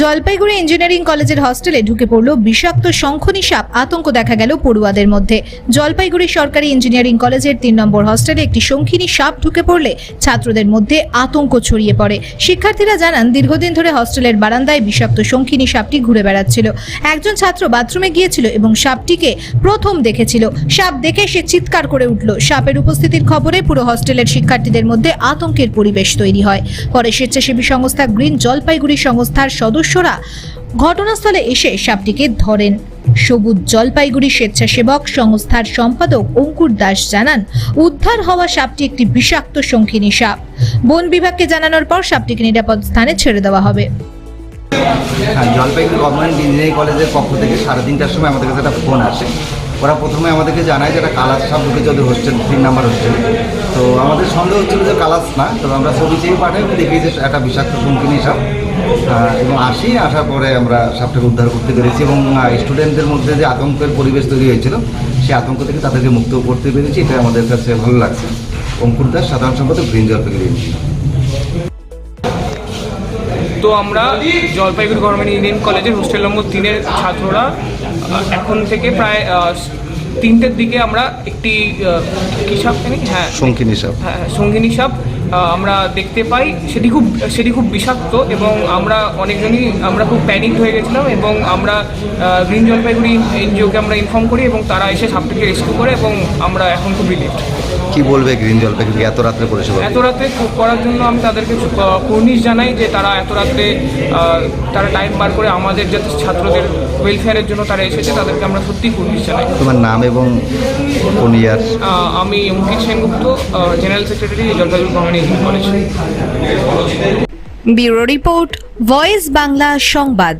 Jalpaiguri engineering কলেজের হস্টেলে ঢুকে পড়ল বিষাক্ত শঙ্খনী সাপ আতঙ্ক দেখা গেল পড়ুয়াদের মধ্যে। জলপাইগুড়ি সরকারি ইঞ্জিনিয়ারিং কলেজের তিন নম্বর হস্টেলে একটি শঙ্খিনী সাপ ঢুকে পড়লে ছাত্রদের মধ্যে আতঙ্ক ছড়িয়ে পড়ে। শিক্ষার্থীরা জানান, দীর্ঘদিন ধরে হস্টেলের বারান্দায় বিষাক্ত শঙ্খিনী সাপটি ঘুরে বেড়াচ্ছিল। একজন ছাত্র বাথরুমে গিয়েছিল এবং সাপটিকে প্রথম দেখেছিল। সাপ দেখে সে চিৎকার করে উঠল। সাপের উপস্থিতির খবরে পুরো হস্টেলের শিক্ষার্থীদের মধ্যে আতঙ্কের পরিবেশ তৈরি হয়। পরে স্বেচ্ছাসেবী সংস্থা গ্রিন জলপাইগুড়ি সংস্থার সদস্যরা ঘটনাস্থলে এসে সাপটিকে ধরেন। সবুজ জলপাইগুড়ি স্বেচ্ছাসেবক সংস্থার সম্পাদক অঙ্কুর দাস জানান, উদ্ধার হওয়া সাপটি একটি বিষাক্ত শঙ্খিনী সাপ। বন বিভাগকে জানানোর পর সাপটিকে নিরাপদ স্থানে ছেড়ে দেওয়া হবে। হ্যাঁ জলপাইগুড়ি গভর্নমেন্ট ইঞ্জিনিয়ারিং কলেজের পক্ষ থেকে সাড়ে তিনটার সময় আমাদের কাছে একটা ফোন আসে। ওরা প্রথমে আমাদেরকে জানায় যে একটা কালাস সাপ ঢুকেছে, ওদের হোস্টেল, তিন নাম্বার হোস্টেলে। তো আমাদের সন্দেহ হচ্ছিল যে কালাস না তো আমরা ছবি চেয়ে পাঠাই, দেখি যে একটা বিষাক্ত শঙ্কিনী সাপ এবং আসি, আসার পরে আমরা সাপটাকে উদ্ধার করতে পেরেছি এবং স্টুডেন্টদের মধ্যে যে আতঙ্কের পরিবেশ তৈরি হয়েছিল সেই আতঙ্ক থেকে তাদেরকে মুক্ত করতে পেরেছি এটা আমাদের কাছে ভালো লাগছে। অঙ্কুর দাস, সাধারণ সম্পাদক, গ্রিন জলপাইগুড়ি তো আমরা জলপাইগুড়ি গভর্নমেন্ট ইঞ্জিনিয়ারিং কলেজের হোস্টেল নম্বর তিনের ছাত্ররা এখন থেকে প্রায় তিনটের দিকে আমরা একটি কি সাপ জানি হ্যাঁ। শঙ্কিনী সাপ। হ্যাঁ হ্যাঁ, সঙ্গিনী সাপ আমরা দেখতে পাই। সেটি খুব সেটি খুব বিষাক্ত এবং আমরা অনেকজনই আমরা খুব প্যানিক হয়ে গেছিলাম এবং আমরা গ্রিন জলপাইগুড়ি এনজিওকে আমরা ইনফর্ম করি এবং তারা এসে সাপটিকে রেস্কিউ করে এবং আমরা এখন খুব রিলিফ কি বলবে গ্রিন জলপাইগুড়ি এত রাত্রে পরিষেবা এত রাতে ক- করার জন্য আমি তাদেরকে কর্নিশ জানাই যে তারা এত রাত্রে তারা টাইম বার করে আমাদের যাতে ছাত্রদের ওয়েলফেয়ারের জন্য তারা এসেছে তাদেরকে আমরা সত্যি কর্নিশ জানাই। তোমার নাম এবং কোন ইয়ার? আহ, আমি Ankit Sengupta general secretary Jalpaiguri engineering college bureau report voice Bangla সংবাদ।